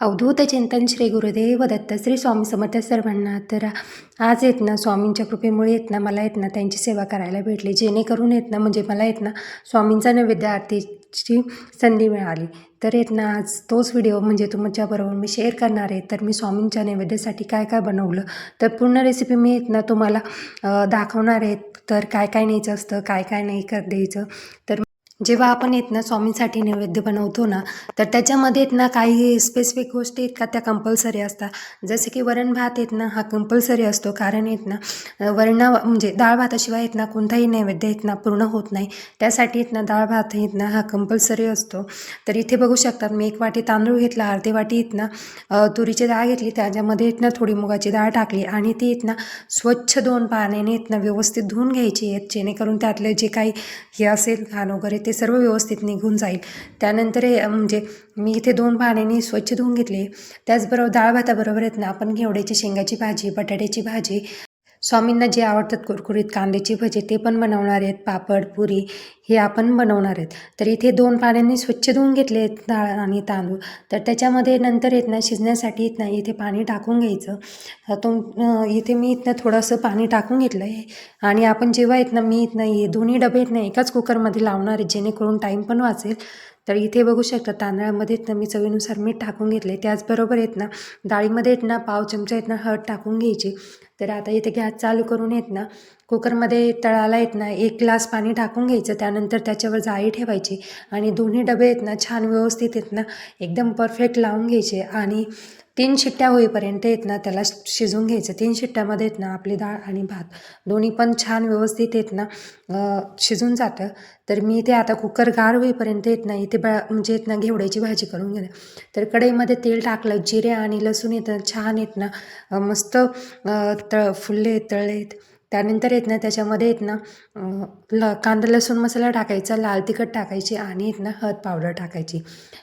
अवधूत चिंतन श्री गुरुदेव दत्त श्री स्वामी समर्थ सर्वांना. तर आज येत ना स्वामींच्या कृपेमुळे येत ना मला येत ना त्यांची सेवा करायला भेटली जेणेकरून येत ना म्हणजे मला येत ना स्वामींचा नैवेद्य आरतीची संधी मिळाली. तर येत ना आज तोच व्हिडिओ म्हणजे तुमच्याबरोबर मी शेअर करणार आहे. तर मी स्वामींच्या नैवेद्यासाठी काय काय बनवलं तर पूर्ण रेसिपी मी येत ना तुम्हाला दाखवणार आहे. तर काय काय न्यायचं असतं काय काय नाही कर द्यायचं तर जेव्हा आपण येत ना स्वामींसाठी नैवेद्य बनवतो ना तर त्याच्यामध्ये येत ना काही स्पेसिफिक गोष्टी आहेत का त्या कंपल्सरी असतात. जसे की वरण भात येत ना हा कंपल्सरी असतो कारण येत ना वरणा म्हणजे डाळ भाताशिवाय येत ना कोणताही नैवेद्य येत ना पूर्ण होत नाही. त्यासाठी येत ना डाळ भात येत ना हा कंपल्सरी असतो. तर इथे बघू शकतात मी एक वाटी तांदूळ घेतला अर्धी वाटी येत ना तुरीची डाळ घेतली त्याच्यामध्ये येत ना थोडी मुगाची डाळ टाकली आणि ती येत ना स्वच्छ दोन पाण्याने येत ना व्यवस्थित धुवून घ्यायची आहेत जेणेकरून त्यातले जे काही हे असेल घाण वगैरे ते सर्व व्यवस्थित निघून जाईल. त्यानंतर हे, म्हणजे मी इथे दोन पाण्याने स्वच्छ धुवून घेतले. त्याचबरोबर डाळ भाताबरोबर आहेत ना आपण घेवड्याची शेंगाची भाजी बटाट्याची भाजी स्वामींना जे आवडतात कुरकुरीत कांद्याची भजे ते पण बनवणार आहेत पापड पुरी हे आपण बनवणार आहेत. तर इथे दोन पाण्याने स्वच्छ धुवून घेतले आहेत डाळ आणि तांदूळ. तर त्याच्यामध्ये नंतर येत ना शिजण्यासाठी येत ना इथे पाणी टाकून घ्यायचं. तुम इथे मी इथनं थोडंसं पाणी टाकून घेतलं आहे आणि आपण जेव्हा येत ना मी इथनं हे दोन्ही डबे आहेत ना एकाच कुकरमध्ये लावणार आहे जेणेकरून टाईम पण वाचेल. तर इथे बघू शकता तांदळामध्ये येत ना मी चवीनुसार मीठ टाकून घेतले त्याचबरोबर येत ना डाळीमध्ये येत ना पाव चमचा येत ना हळद टाकून घ्यायची. तर आता इथे गॅस चालू करून येत ना कुकरमध्ये तळाला येत ना एक ग्लास पाणी टाकून घ्यायचं त्यानंतर त्याच्यावर जाळी ठेवायची आणि दोन्ही डबे आहेत ना छान व्यवस्थित आहेत ना एकदम परफेक्ट लावून घ्यायचे आणि तीन शिट्ट्या होईपर्यंत येत ना त्याला शिजवून घ्यायचं. तीन शिट्ट्यामध्ये येत ना आपली डाळ आणि भात दोन्ही पण छान व्यवस्थित येत ना शिजून जातं. तर मी ते आता कुकर गार होईपर्यंत येत ना इथे बा म्हणजे येत ना घेवड्याची भाजी करून घेणं तर कढईमध्ये तेल टाकलं जिरे आणि लसूण येतं छान येत ना मस्त तळ फुलले तळले त्यानंतर येत ना त्याच्यामध्ये येत ना ल कांदा लसूण मसाला टाकायचा लाल तिखट टाकायची आणि येत ना हळद पावडर टाकायची.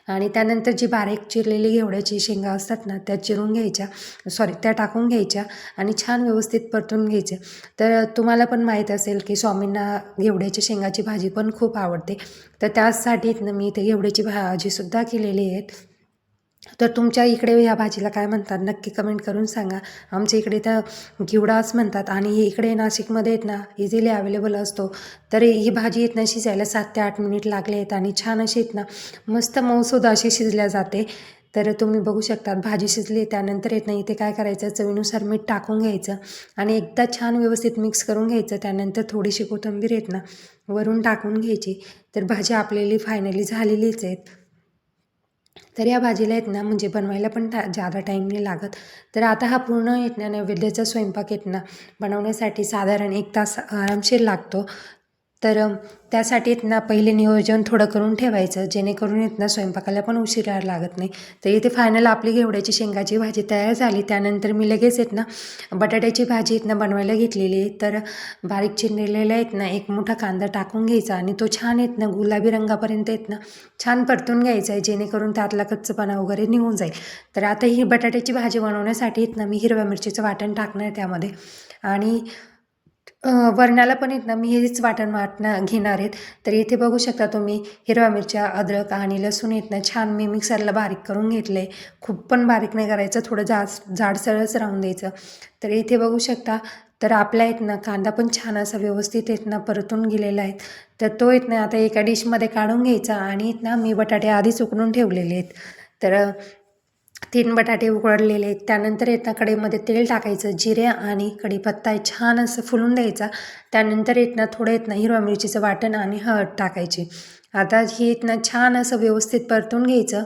आणि त्यानंतर जी बारीक चिरलेली घेवड्याची शेंगा असतात ना त्या चिरून घ्यायच्या. सॉरी त्या टाकून घ्यायच्या आणि छान व्यवस्थित परतून घ्यायचे. तर तुम्हाला पण माहीत असेल की स्वामींना घेवड्याच्या शेंगाची भाजी पण खूप आवडते. तर त्यासाठी येत ना मी इथे घेवड्याची भाजीसुद्धा केलेली आहेत. तर तुमच्या इकडे ह्या भाजीला काय म्हणतात? नक्की कमेंट करून सांगा. आमच्या इकडे तर घेवडाच म्हणतात आणि इकडे नाशिकमध्ये येत ना इझिली अवेलेबल असतो. तर ही भाजी येत ना शिजायला. सात ते आठ मिनिट लागले आहेत आणि छान अशी येत ना मस्त मऊसूद अशी शिजल्या जाते. तर तुम्ही बघू शकतात भाजी शिजली त्यानंतर येत नाही. इथे काय करायचं? चवीनुसार मीठ टाकून घ्यायचं आणि एकदा छान व्यवस्थित मिक्स करून घ्यायचं. त्यानंतर थोडीशी कोथिंबीर येत ना वरून टाकून घ्यायची. तर भाजी आपल्याली फायनली झालेलीच आहेत. तर या भाजीला येत ना म्हणजे बनवायला पण टा जादा टाईम नाही लागत. तर आता हा पूर्ण येत ना नैवेद्याचा स्वयंपाक येत ना बनवण्यासाठी साधारण एक तास आरामशीर लागतो. तर त्यासाठी इथनं ना पहिले नियोजन थोडं करून ठेवायचं जेणेकरून इथनं स्वयंपाकाला पण उशिरा लागत नाही. तर इथे फायनल आपली घेवड्याची शेंगाची भाजी तयार झाली. त्यानंतर मी लगेच येत ना बटाट्याची भाजी इथनं बनवायला घेतलेली तर बारीक चिरलेला आहेत ना एक मोठा कांदा टाकून घ्यायचा आणि तो छान येत ना गुलाबी रंगापर्यंत येत ना छान परतून घ्यायचा आहे जेणेकरून त्यातला कच्चपणा वगैरे निघून जाईल. तर आता ही बटाट्याची भाजी बनवण्यासाठी इथनं मी हिरव्या मिरचीचं वाटण टाकणार त्यामध्ये. आणि अ, वरणाला पण येत ना मी हेच वाटण वाटणं घेणार आहेत. तर इथे बघू शकता तुम्ही हिरव्या मिरच्या अद्रक आणि लसूण येत ना छान मी मिक्सरला बारीक करून घेतलं. आहे खूप पण बारीक नाही करायचं थोडं जाड जाडसरच राहून द्यायचं. तर इथे बघू शकता तर आपल्या येत ना कांदा पण छान असा व्यवस्थित येत ना परतून गेलेला आहे. तर तो येत ना आता एका डिशमध्ये काढून घ्यायचा आणि येत ना मी बटाटे आधीच उकडून ठेवलेले आहेत. तर तीन बटाटे उकडलेले त्यानंतर येत कडेमध्ये कढईमध्ये तेल टाकायचं जिरे आणि कढीपत्ता छान असं फुलून द्यायचा. त्यानंतर येतना थोडं येतना हिरव्या मिरचीचं वाटण आणि हळद टाकायची. आता हे येतना छान असं व्यवस्थित परतून घ्यायचं.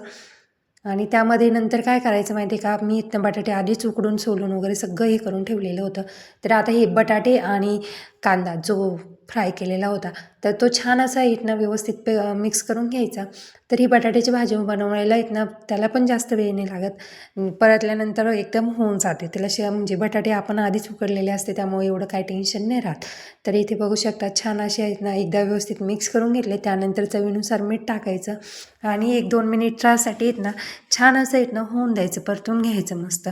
आणि त्यामध्ये नंतर काय करायचं माहिती आहे का? मी इथनं बटाटे आधीच उकडून सोलून वगैरे सगळं हे करून ठेवलेलं होतं. तर आता हे बटाटे आणि कांदा जो फ्राय केलेला होता तर तो छान असा इथनं व्यवस्थित पे मिक्स करून घ्यायचा. तर ही बटाट्याची भाजी बनवायला इथनं त्याला पण जास्त वेळ नाही लागत. परतल्यानंतर एकदम होऊन जाते. त्याला शे म्हणजे बटाटे आपण आधीच उकडलेले असते त्यामुळे एवढं काही टेन्शन नाही राहत. तर इथे बघू शकता छान असे आहेत ना एकदा व्यवस्थित मिक्स करून घेतले. त्यानंतर चवीनुसार मीठ टाकायचं. आणि एक दोन मिनिटासाठी येत ना छान असं येत ना होऊन द्यायचं. परतून घ्यायचं मस्त.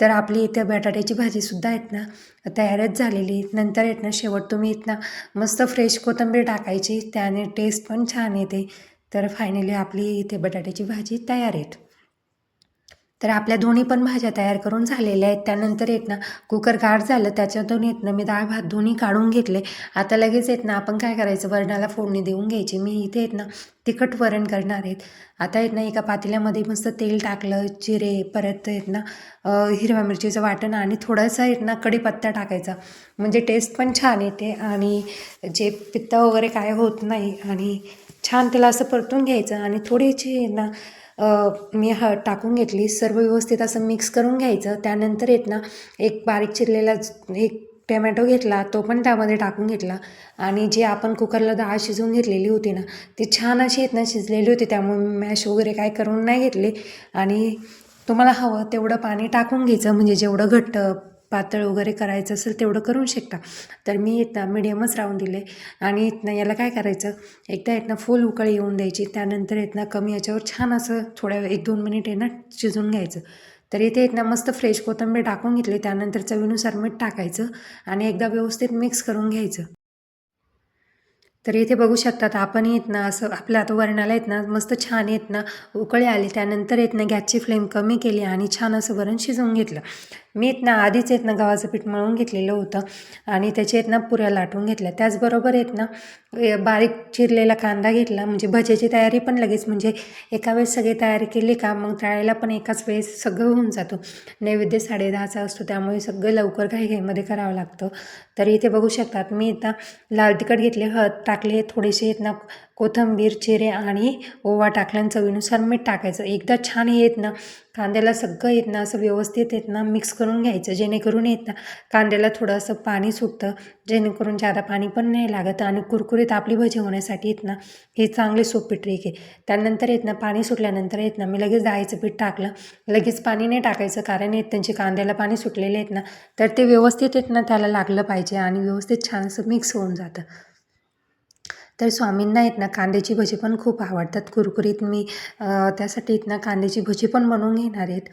तर आपली इथे बटाट्याची भाजीसुद्धा आहेत ना तयारच झालेली नंतर येत ना शेवट तुम्ही इथं ना मस्त फ्रेश कोथिंबीर टाकायची त्याने टेस्ट पण छान येते. तर फायनली आपली इथे बटाट्याची भाजी तयार आहेत. तर आपल्या दोन्ही पण भाज्या तयार करून झालेल्या आहेत. त्यानंतर येत ना कुकर गाठ झालं त्याच्यातून येत ना मी डाळ भात दोन्ही काढून घेतले. आता लगेच येत ना आपण काय करायचं वरणाला फोडणी देऊन घ्यायची. मी इथे येत ना तिखट वरण करणार आहेत. आता येत ना एका पातेल्यामध्ये मस्त तेल टाकलं जिरे परत येत ना हिरव्या मिरचीचं वाटण आणि थोडंसं येत ना कढीपत्ता टाकायचा. म्हणजे टेस्ट पण छान येते आणि जे पित्त वगैरे काय होत नाही आणि छान त्याला असं परतून घ्यायचं आणि थोडीशी ना मी ह टाकून घेतली. सर्व व्यवस्थित असं मिक्स करून घ्यायचं. त्यानंतर येत ना एक बारीक चिरलेला एक टमॅटो घेतला. तो पण त्यामध्ये टाकून घेतला. आणि जे आपण कुकरला डाळ शिजवून घेतलेली होती ना ती छान अशी येत ना शिजलेली होती. त्यामुळे मॅश वगैरे काय करून नाही घेतले. आणि तुम्हाला हवं तेवढं पाणी टाकून घ्यायचं. म्हणजे जेवढं घट्ट पातळ वगैरे करायचं असेल तेवढं करू शकता. तर मी इथं मिडियमच राहून दिले. आणि इथनं याला काय करायचं? एकदा इथनं फुल उकळी येऊन द्यायची. त्यानंतर इथनं कमी याच्यावर छान असं थोड्या वेळ एक दोन मिनिट येणं शिजून घ्यायचं. तर इथे इथनं मस्त फ्रेश कोथिंबीर टाकून घेतली. त्यानंतर चवीनुसार मीठ टाकायचं. आणि एकदा व्यवस्थित मिक्स करून घ्यायचं. तर इथे बघू शकतात आपण येत ना असं आपल्या आता वरणाला येत ना मस्त छान येत ना उकळी आली. त्यानंतर येत ना गॅसची फ्लेम कमी केली आणि छान असं वरण शिजवून घेतलं. मी इथनं ना आधीच येत ना गव्हाचं पीठ मळून घेतलेलं होतं आणि त्याचे इथनं ना पुऱ्या लाटून घेतल्या. त्याचबरोबर आहेत ना बारीक चिरलेला कांदा घेतला. म्हणजे भजेची तयारी पण लगेच म्हणजे एका वेळेस सगळी तयारी केली का मग तळायला पण एकाच वेळेस सगळं होऊन जातो. नैवेद्य साडेदहाचा असतो त्यामुळे सगळं लवकर घाईघाईमध्ये करावं लागतं. तर इथे बघू शकतात मी इथं लाल तिखट घेतले हळद टाकले थोडेसे येत ना कोथिंबीर चिरे आणि ओवा टाकल्यानं चवीनुसार मीठ टाकायचं. एकदा छान येत ना कांद्याला सगळं येत ना असं व्यवस्थित येत ना मिक्स करून घ्यायचं जेणेकरून येत ना. कांद्याला थोडं असं पाणी सुटतं जेणेकरून जादा पाणी पण नाही लागत आणि कुरकुरीत आपली भजी होण्यासाठी येत ना हे चांगली सोपी ट्रिक आहे. त्यानंतर येत ना पाणी सुटल्यानंतर येत ना मी लगेच डाळीचं पीठ टाकलं. लगेच पाणी नाही टाकायचं कारण येत त्यांचे कांद्याला पाणी सुटलेले आहेत ना तर ते व्यवस्थित येत ना त्याला लागलं पाहिजे आणि व्यवस्थित छान असं मिक्स होऊन जातं. तर स्वामींना आहेत ना कांद्याची भजी पण खूप आवडतात. कुरकुरीत मी त्यासाठी इथनं कांद्याची भजी पण बनवून घेणार आहेत.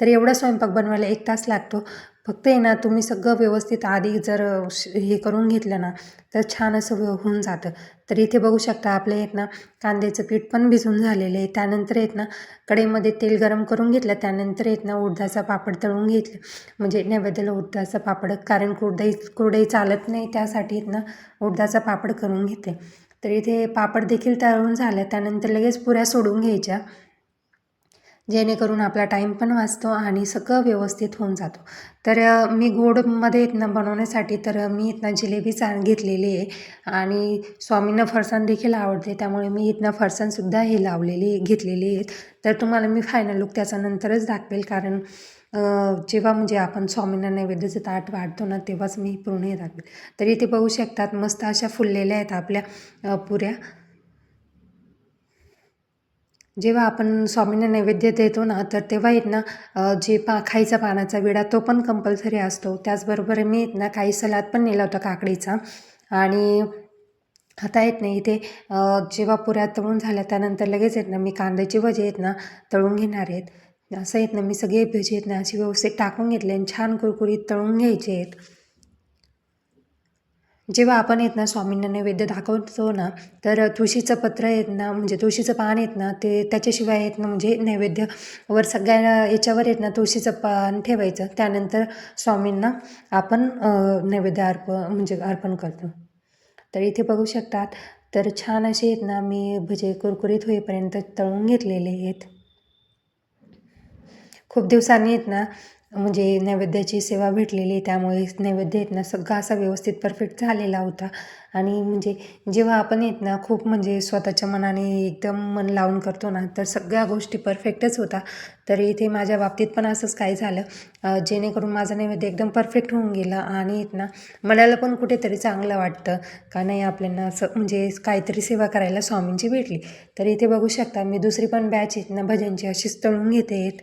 तर एवढा स्वयंपाक बनवायला एक तास लागतो. फक्त आहे ना तुम्ही सगळं व्यवस्थित आधी जर श- हे करून घेतलं ना तर छान असं होऊन जातं. तर इथे बघू शकता आपले आहेत ना कांद्याचं पीठ पण भिजून झालेलं आहे. त्यानंतर आहेत ना कढईमध्ये तेल गरम करून घेतलं. त्यानंतर आहेत ना उडदाचा पापड तळून घेतलं. म्हणजे नैवेद्याला उडदाचा पापड कारण कुरडई कुरडई चालत नाही त्यासाठी आहेत ना उडदाचा पापड करून घेते. तर इथे पापड देखील तळून झालं. त्यानंतर लगेच पुऱ्या सोडून घ्यायच्या. जेणेकरून आपला टाईम पण वाचतो आणि सगळं व्यवस्थित होऊन जातो. तर मी गोडमध्ये इथनं बनवण्यासाठी तर मी इथनं जिलेबी चा घेतलेली आहे. आणि स्वामींना फरसाण देखील आवडते. त्यामुळे मी इथनं फरसाणसुद्धा हे लावलेली घेतलेली आहेत. तर तुम्हाला मी फायनल लुक त्याच्यानंतरच दाखवेल. कारण जेव्हा म्हणजे आपण स्वामींना नैवेद्याचं ताट वाढतो ना तेव्हाच मी पूर्ण हे दाखवेल तर इथे बघू शकतात मस्त अशा फुललेल्या आहेत आपल्या पुऱ्या. जेव्हा आपण स्वामींना नैवेद्य देतो ना तर तेव्हा येत ना जे पा खायचा पानाचा विडा तो पण कंपल्सरी असतो. त्याचबरोबर मी येत ना काही सलाद पण नेला होता काकडीचा. आणि आता येत नाही इथे जेव्हा पुऱ्या तळून झाल्या त्यानंतर लगेच येत ना मी कांद्याची भजी आहेत ना तळून घेणार आहेत. असं येत ना मी सगळे भजी आहेत ना अशी व्यवस्थित टाकून घेतले आणि छान कुरकुरीत तळून घ्यायचे आहेत. जेव्हा आपण येत ना स्वामींना नैवेद्य दाखवतो ना तर तुळशीचं पत्र येत ना म्हणजे तुळशीचं पान येत ना ते त्याच्याशिवाय येत ना म्हणजे नैवेद्य वर सगळ्या याच्यावर येत ना तुळशीचं पान ठेवायचं. त्यानंतर स्वामींना आपण नैवेद्य अर्प म्हणजे अर्पण करतो. तर इथे बघू शकतात तर छान असे आहेत ना मी भजे कुरकुरीत होईपर्यंत तळून घेतलेले आहेत. खूप दिवसांनी आहेत ना म्हणजे नैवेद्याची सेवा भेटलेली त्यामुळे नैवेद्य आहेत ना सगळा असा व्यवस्थित परफेक्ट झालेला होता. आणि म्हणजे जेव्हा आपण येत ना खूप म्हणजे स्वतःच्या मनाने एकदम मन लावून करतो ना तर सगळ्या गोष्टी परफेक्टच होता. तर इथे माझ्या बाबतीत पण असंच काय झालं. जेणेकरून माझा नैवेद्य एकदम परफेक्ट होऊन गेला आणि येत ना मनाला पण कुठेतरी चांगलं वाटतं का नाही आपल्याला असं म्हणजे काहीतरी सेवा करायला स्वामींची भेटली. तर इथे बघू शकता मी दुसरी पण बॅच येत ना भजनची अशीच तळून घेते. आहेत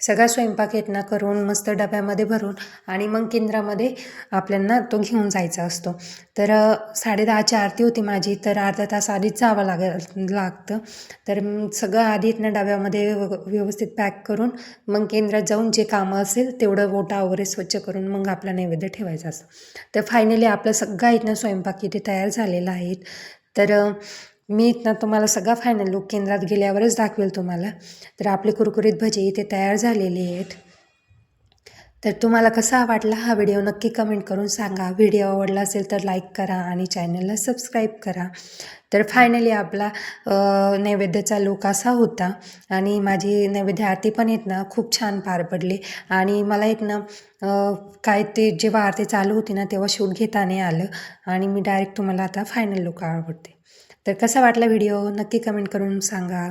सगळा स्वयंपाक येत ना करून मस्त डब्यामध्ये भरून आणि मग केंद्रामध्ये आपल्यांना तो घेऊन जायचा असतो. तर साडेदहाची आरती होती माझी तर अर्धा तास आधीच जावं लाग लागतं. तर सगळं आधी ना डब्यामध्ये व्यवस्थित पॅक करून मग केंद्रात जाऊन जे कामं असेल तेवढं ओटा वगैरे स्वच्छ करून मग आपला नैवेद्य ठेवायचा असतो. तर फायनली आपलं सगळा इथनं स्वयंपाक इथे तयार झालेला आहे. तर मी इथनं तुम्हाला सगळा फायनल लुक केंद्रात गेल्यावरच दाखवेल तुम्हाला. तर आपले कुरकुरीत भजे इथे तयार झालेले आहेत. तर तुम्हाला कसा वाटला हा व्हिडिओ नक्की कमेंट करून सांगा. व्हिडिओ आवडला असेल तर लाईक करा आणि चॅनलला सबस्क्राईब करा. तर फायनली आपला नैवेद्याचा लुक असा होता आणि माझी नैवेद्य आरती पण येत ना खूप छान पार पडली. आणि मला येत ना काय ते जेव्हा आरती चालू होती ना तेव्हा शूट घेता नाही आलं आणि मी डायरेक्ट तुम्हाला आता फायनल लुक आवडते. तर कसा वाटला व्हिडिओ? नक्की कमेंट करून सांगा.